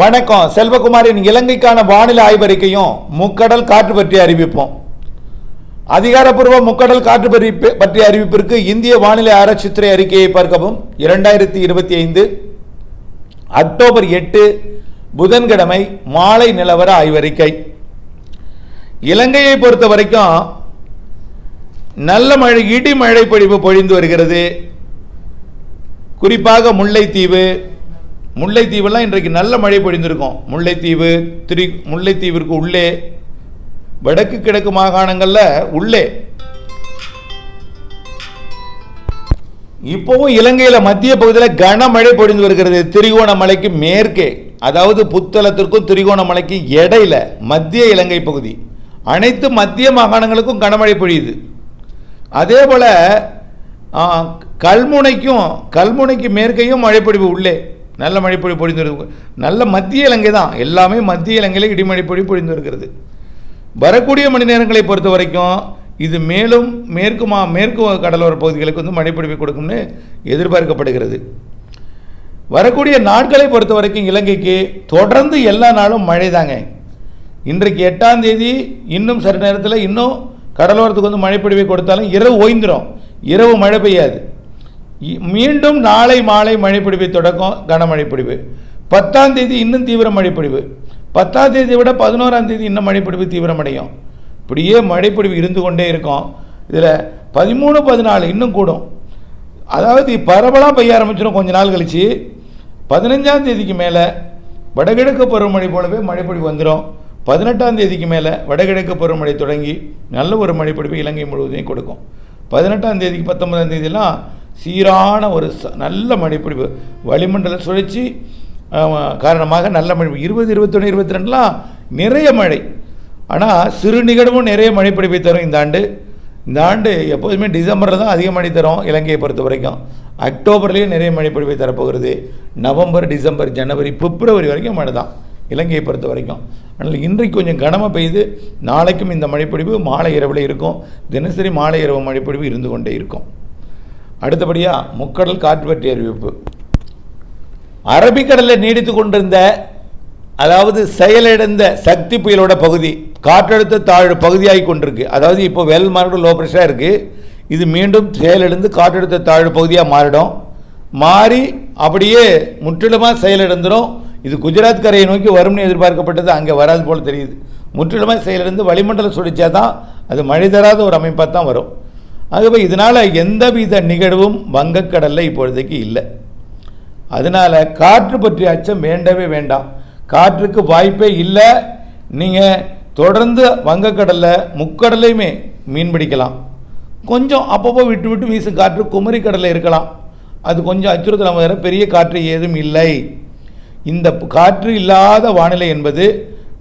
வணக்கம். செல்வகுமாரின் இலங்கைக்கான வானிலை ஆய்வறிக்கையும் முக்கடல் காற்று பற்றிய அறிவிப்போம். அதிகாரப்பூர்வ முக்கடல் காற்று பற்றிய அறிவிப்பிற்கு இந்திய வானிலை ஆராய்ச்சித்துறை அறிக்கையை பார்க்கவும். இரண்டாயிரத்தி இருபத்தி ஐந்து அக்டோபர் எட்டு புதன்கிழமை மாலை நிலவர ஆய்வறிக்கை. இலங்கையை பொறுத்த வரைக்கும் நல்ல மழை இடி மழை பொழிவு பொழிந்து வருகிறது. குறிப்பாக முல்லைத்தீவு முல்லைத்தீவெல்லாம் இன்றைக்கு நல்ல மழை பொழிந்திருக்கும். முல்லைத்தீவு திரி முல்லைத்தீவிற்கு உள்ளே வடக்கு கிழக்கு மாகாணங்களில் உள்ளே. இப்போவும் இலங்கையில் மத்திய பகுதியில் கனமழை பொழிந்து வருகிறது. திரிகோணமலைக்கு மேற்கே அதாவது புத்தளத்திற்கும் திரிகோணமலைக்கும் இடையில மத்திய இலங்கை பகுதி. அனைத்து மத்திய மாகாணங்களுக்கும் கனமழை பொழியுது. அதே போல் கல்முனைக்கும் கல்முனைக்கு மேற்கையும் மழைப்பொழிவு உள்ளே. நல்ல மழைப்பொழிவு பொழிந்து நல்ல மத்திய இலங்கை தான். எல்லாமே மத்திய இலங்கையில் இடிமழைப்பொழி பொழிந்து வருகிறது வரக்கூடிய மணி நேரங்களை பொறுத்த வரைக்கும் இது மேலும் மேற்கு மா மேற்கு கடலோர பகுதிகளுக்கு வந்து மழைப்பொழிவை கொடுக்கும்னு எதிர்பார்க்கப்படுகிறது. வரக்கூடிய நாட்களை பொறுத்த வரைக்கும் இலங்கைக்கு தொடர்ந்து எல்லா நாளும் மழை தாங்க இன்றைக்கு எட்டாம் தேதி இன்னும் சில நேரத்தில் இன்னும் கடலோரத்துக்கு வந்து மழைப்பொழிவை கொடுத்தாலும் இரவு ஓய்ந்துடும் இரவு மழை பெய்யாது. மீண்டும் நாளை மாலை மழைப்பொழிவை தொடக்கம் கனமழை பிடிப்பு பத்தாம் தேதி இன்னும் தீவிர மழைப்பிடிவு பத்தாம் தேதியை விட பதினோராம் தேதி இன்னும் மழைப்பொழிவு தீவிரமடையும். இப்படியே மழைப்பிடிவு இருந்து கொண்டே இருக்கும். இதில் பதிமூணு பதினாலு இன்னும் கூடும். அதாவது பரவலாக பெய்ய ஆரம்பிச்சிடும் கொஞ்ச நாள் கழிச்சு. பதினஞ்சாம் தேதிக்கு மேலே வடகிழக்கு பருவமழை போலவே மழைப்பொழிவு வந்துடும் பதினெட்டாம் தேதிக்கு மேலே வடகிழக்கு பருவமழை தொடங்கி நல்ல ஒரு மழைப்பொழிவு இலங்கை முழுவதையும் கொடுக்கும். பதினெட்டாம் தேதிக்கு பத்தொன்பதாம் தேதியெல்லாம் சீரான ஒரு ச- நல்ல மழைப்பொழிவு. வளிமண்டல சுழற்சி காரணமாக நல்ல மழை. இருபது இருபத்தொன்று இருபத்தி ரெண்டுலாம் நிறைய மழை. ஆனால் சிறு நிகழ்வும் நிறைய மழைப்பொழிவை தரும் இந்த ஆண்டு. இந்த ஆண்டு எப்போதுமே டிசம்பரில் தான் அதிக மழை தரும் இலங்கையை பொறுத்த வரைக்கும். அக்டோபர்லேயும் நிறைய மழைப்பொழிவை தரப்போகிறது. நவம்பர் டிசம்பர் ஜனவரி பிப்ரவரி வரைக்கும் மழை தான் இலங்கையை பொறுத்த வரைக்கும். அதனால் இன்றைக்கு கொஞ்சம் கனமாக பெய்யுது நாளைக்கும் இந்த மழைப்பொழிவு மாலை இரவில் இருக்கும். தினசரி மாலை இரவு மழைப்பொழிவு இருந்து கொண்டே இருக்கும். அடுத்தபடியாக முக்கடல் காற்று பற்றிய அறிவிப்பு. அரபிக்கடலில் நீடித்து கொண்டிருந்த அதாவது செயலிழந்த சக்தி புயலோட பகுதி காற்றழுத்த தாழ்வு பகுதியாகி கொண்டிருக்கு. அதாவது இப்போ வெல் மார்க்கு லோ ப்ரெஷராக இருக்குது இது மீண்டும் செயலிழந்து காற்றழுத்த தாழ்வு பகுதியாக மாறிடும். மாறி அப்படியே முற்றிலுமாக செயலிழந்துடும் இது குஜராத் கரையை நோக்கி வரும்னு எதிர்பார்க்கப்பட்டது அங்கே வராது போல் தெரியுது. முற்றிலுமாக செயலிழந்து வளிமண்டல சுழிச்சா தான் அது மழை தராத ஒரு அமைப்பாக தான் வரும். ஆகவே இதனால் எந்தவித நிகழ்வும் வங்கக்கடலில் இப்பொழுதைக்கு இல்லை. அதனால் காற்று பற்றிய அச்சம் வேண்டவே வேண்டாம். காற்றுக்கு வாய்ப்பே இல்லை. நீங்கள் தொடர்ந்து வங்கக்கடலில் முக்கடலையுமே மீன் பிடிக்கலாம். கொஞ்சம் அப்பப்போ விட்டு விட்டு வீசும் காற்று குமரி கடலில் இருக்கலாம். அது கொஞ்சம் அச்சுறுத்தலாம் வேற பெரிய காற்று ஏதும் இல்லை. இந்த காற்று இல்லாத வானிலை என்பது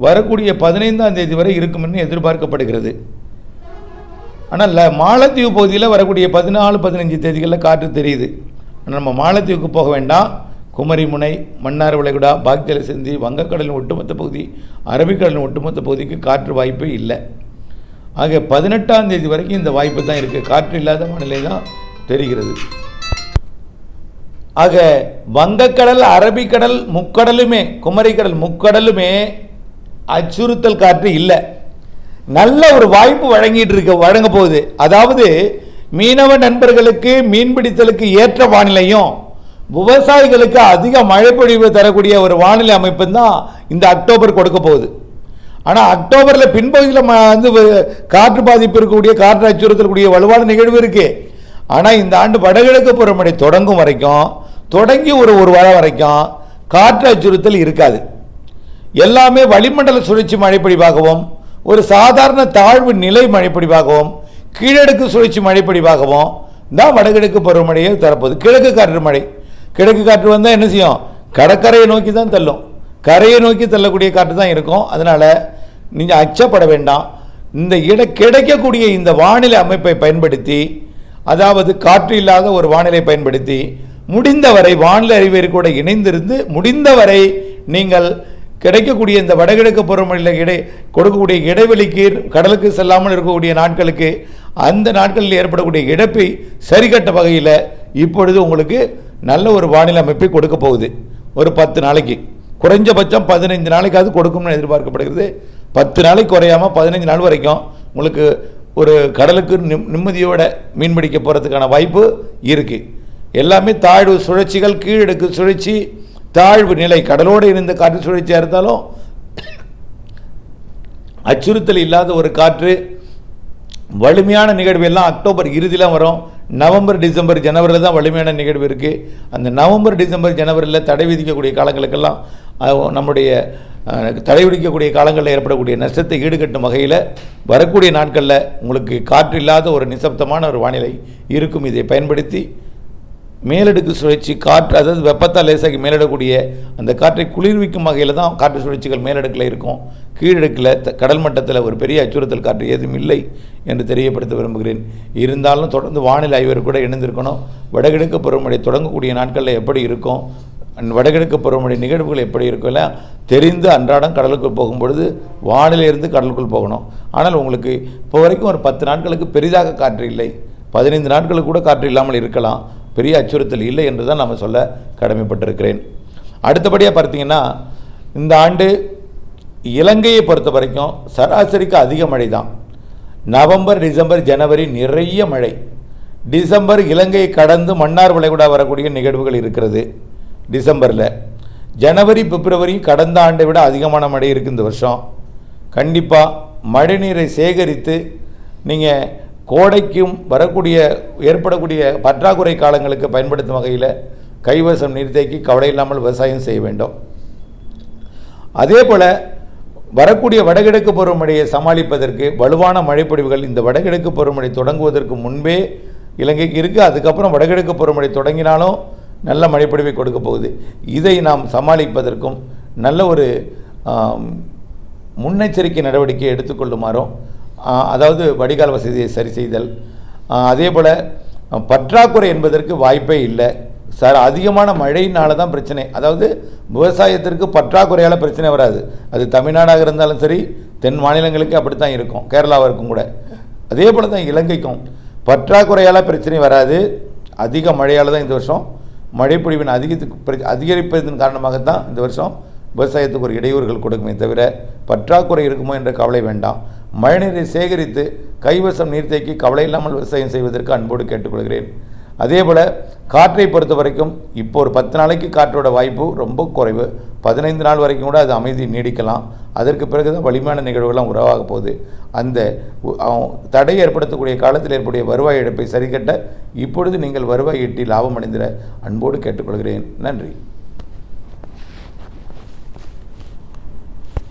வரக்கூடிய பதினைந்தாம் தேதி வரை இருக்கும்னு எதிர்பார்க்கப்படுகிறது. ஆனால் ல- மாலத்தீவு பகுதியில் வரக்கூடிய பதினாலு பதினஞ்சு தேதிகளில் காற்று தெரியுது. ஆனால் நம்ம மாலத்தீவுக்கு போக வேண்டாம். குமரிமுனை மன்னார் விளைகுடா பாக்தில சிந்தி வங்கக்கடலின் ஒட்டுமொத்த பகுதி அரபிக்கடலின் ஒட்டுமொத்த பகுதிக்கு காற்று வாய்ப்பே இல்லை. ஆக பதினெட்டாம் தேதி வரைக்கும் இந்த வாய்ப்பு தான் இருக்குது காற்று இல்லாத வானிலை தான் தெரிகிறது. ஆக வங்கக்கடல் அரபிக்கடல் முக்கடலுமே குமரிக்கடல் முக்கடலுமே அச்சுறுத்தல் காற்று இல்லை. நல்ல ஒரு வாய்ப்பு வழங்கிட்டு இருக்க வழங்க போகுது. அதாவது மீனவ நண்பர்களுக்கு மீன்பிடித்தலுக்கு ஏற்ற வானிலையும் விவசாயிகளுக்கு அதிக மழைப்பொழிவு தரக்கூடிய ஒரு வானிலை அமைப்பு தான் இந்த அக்டோபர் கொடுக்க போகுது. ஆனால் அக்டோபரில் பின்பகுதியில் ம- வந்து காற்று பாதிப்பு இருக்கக்கூடிய காற்று அச்சுறுத்தக்கூடிய வலுவான நிகழ்வு இருக்கு. ஆனால் இந்த ஆண்டு வடகிழக்கு பருவமழை தொடங்கும் வரைக்கும் தொடங்கி ஒரு ஒரு வாரம் வரைக்கும் காற்று அச்சுறுத்தல் இருக்காது. எல்லாமே வளிமண்டல சுழற்சி மழைப்பொழிவாகவும் ஒரு சாதாரண தாழ்வு நிலை மழைப்பொழிவாகவும் கீழடுக்கு சுழற்சி மழைப்பொழிவாகவும் தான் வடகிழக்கு பருவமழையை தரப்போகுது. கிழக்கு காற்று மழை. கிழக்கு காற்று வந்தால் என்ன செய்யும்? கடற்கரையை நோக்கி தான் தள்ளும். கரையை நோக்கி தள்ளக்கூடிய காற்று தான் இருக்கும். அதனால் நீங்கள் அச்சப்பட வேண்டாம். இந்த இட கிடைக்கக்கூடிய இந்த வானிலை அமைப்பை பயன்படுத்தி அதாவது காற்று இல்லாத ஒரு வானிலை பயன்படுத்தி முடிந்தவரை வானிலை அறிவியல் கூட இணைந்திருந்து முடிந்தவரை நீங்கள் கிடைக்கக்கூடிய இந்த வடகிழக்கு பருவமழையில் இடை கொடுக்கக்கூடிய இடைவெளிக்கு கடலுக்கு செல்லாமல் இருக்கக்கூடிய நாட்களுக்கு அந்த நாட்களில் ஏற்படக்கூடிய இழப்பை சரிகட்ட வகையில் இப்பொழுது உங்களுக்கு நல்ல ஒரு வானிலை அமைப்பை கொடுக்க போகுது. ஒரு பத்து நாளைக்கு. குறைஞ்சபட்சம் பதினைந்து நாளைக்காவது கொடுக்கும்னு எதிர்பார்க்கப்படுகிறது. பத்து நாளைக்கு குறையாமல் பதினைஞ்சு நாள் வரைக்கும் உங்களுக்கு ஒரு கடலுக்கு நிம் நிம்மதியோட மீன் பிடிக்க போகிறதுக்கான வாய்ப்பு இருக்குது எல்லாமே தாழ்வு சுழற்சிகள் கீழடுக்கு சுழற்சி தாழ்வு நிலை கடலோடு இணைந்த காற்று சுழற்சியாக இருந்தாலும் அச்சுறுத்தல் இல்லாத ஒரு காற்று வலிமையான நிகழ்வு எல்லாம் அக்டோபர் இறுதியில் வரும். நவம்பர் டிசம்பர் ஜனவரியில் தான் வலிமையான நிகழ்வு இருக்குது அந்த நவம்பர் டிசம்பர் ஜனவரியில் தடை விதிக்கக்கூடிய காலங்களுக்கெல்லாம் நம்முடைய தடை விதிக்கக்கூடிய காலங்களில் ஏற்படக்கூடிய நஷ்டத்தை ஈடுகட்டும் வகையில் வரக்கூடிய நாட்களில் உங்களுக்கு காற்று இல்லாத ஒரு நிசப்தமான ஒரு வானிலை இருக்கும். இதை பயன்படுத்தி மேலடுக்கு சுழற்சி காற்று அதாவது வெப்பத்தால் லேசாகி மேலிடக்கூடிய அந்த காற்றை குளிர்விக்கும் வகையில் தான் காற்று சுழற்சிகள் மேலடுக்கில் இருக்கும். கீழடுக்கில் த- கடல் மட்டத்தில் ஒரு பெரிய அச்சுறுத்தல் காற்று ஏதும் இல்லை என்று தெரியப்படுத்த விரும்புகிறேன். இருந்தாலும் தொடர்ந்து வானிலை ஆய்வர் கூட இணைந்திருக்கணும். வடகிழக்கு பருவமழை தொடங்கக்கூடிய நாட்களில் எப்படி இருக்கும்? வடகிழக்கு பருவமழை நிகழ்வுகள் எப்படி இருக்கும்ல தெரிந்து அன்றாடம் கடலுக்குள் போகும்பொழுது வானிலிருந்து கடலுக்குள் போகணும். ஆனால் உங்களுக்கு இப்போ வரைக்கும் ஒரு பத்து நாட்களுக்கு பெரிதாக காற்று இல்லை. பதினைந்து நாட்களுக்கு கூட காற்று இல்லாமல் இருக்கலாம். பெரிய அச்சுறுத்தல் இல்லை என்று தான் நம்ம சொல்ல கடமைப்பட்டிருக்கிறேன். அடுத்தபடியாக பார்த்தீங்கன்னா இந்த ஆண்டு இலங்கையை பொறுத்த வரைக்கும் சராசரிக்கு அதிக மழை தான் நவம்பர் டிசம்பர் ஜனவரி நிறைய மழை. டிசம்பர் இலங்கையை கடந்து மன்னார் வளைகுடா வரக்கூடிய நிகழ்வுகள் இருக்கிறது டிசம்பரில். ஜனவரி பிப்ரவரி கடந்த ஆண்டை விட அதிகமான மழை இருக்குது இந்த வருஷம். கண்டிப்பாக மழைநீரை சேகரித்து நீங்கள் கோடைக்கும் வரக்கூடிய ஏற்படக்கூடிய பற்றாக்குறை காலங்களுக்கு பயன்படுத்தும் வகையில் கைவசம் நீர்த்தேக்கி கவலை இல்லாமல் விவசாயம் செய்ய வேண்டும். அதே போல் வரக்கூடிய வடகிழக்கு பருவமழையை சமாளிப்பதற்கு வலுவான மழைப்பொழிவுகள் இந்த வடகிழக்கு பருவமழை தொடங்குவதற்கு முன்பே இலங்கைக்கு இருக்குது அதுக்கப்புறம் வடகிழக்கு பருவமழை தொடங்கினாலும் நல்ல மழைப்பொழிவை கொடுக்க போகுது. இதை நாம் சமாளிப்பதற்கும் நல்ல ஒரு முன்னெச்சரிக்கை நடவடிக்கை எடுத்துக்கொள்ளுமாறும் அதாவது வடிகால் வசதியை சரி செய்தல். அதே போல் பற்றாக்குறை என்பதற்கு வாய்ப்பே இல்லை. சார் அதிகமான மழையினால தான் பிரச்சனை. அதாவது விவசாயத்திற்கு பற்றாக்குறையால் பிரச்சனை வராது. அது தமிழ்நாடாக இருந்தாலும் சரி தென் மாநிலங்களுக்கு அப்படி தான் இருக்கும் கேரளாவிற்கும் கூட. அதே போல் தான் இலங்கைக்கும். பற்றாக்குறையால் பிரச்சனை வராது. அதிக மழையால் தான் இந்த வருஷம். மழைப்பொழிவின் அதிகத்துக்கு அதிகரிப்பதன் அதிகரிப்பதன் காரணமாகத்தான் இந்த வருஷம் விவசாயத்துக்கு ஒரு இடையூறுகள் கொடுக்குமே தவிர பற்றாக்குறை இருக்குமோ என்ற கவலை வேண்டாம். மழைநீரை சேகரித்து கைவசம் நீர்த்தேக்கி கவலை இல்லாமல் விவசாயம் செய்வதற்கு அன்போடு கேட்டுக்கொள்கிறேன். அதே போல் காற்றை பொறுத்த வரைக்கும் இப்போ ஒரு பத்து நாளைக்கு காற்றோட வாய்ப்பு ரொம்ப குறைவு. பதினைந்து நாள் வரைக்கும் கூட அது அமைதி நீடிக்கலாம். அதற்கு பிறகு தான் வலிமையான நிகழ்வுகள்லாம் உறவாக போகுது. அந்த தடை ஏற்படுத்தக்கூடிய காலத்தில் ஏற்படைய வருவாய் இழப்பை சரிகட்ட இப்பொழுது நீங்கள் வருவாய் ஈட்டி லாபம் அடைந்திட அன்போடு கேட்டுக்கொள்கிறேன். நன்றி.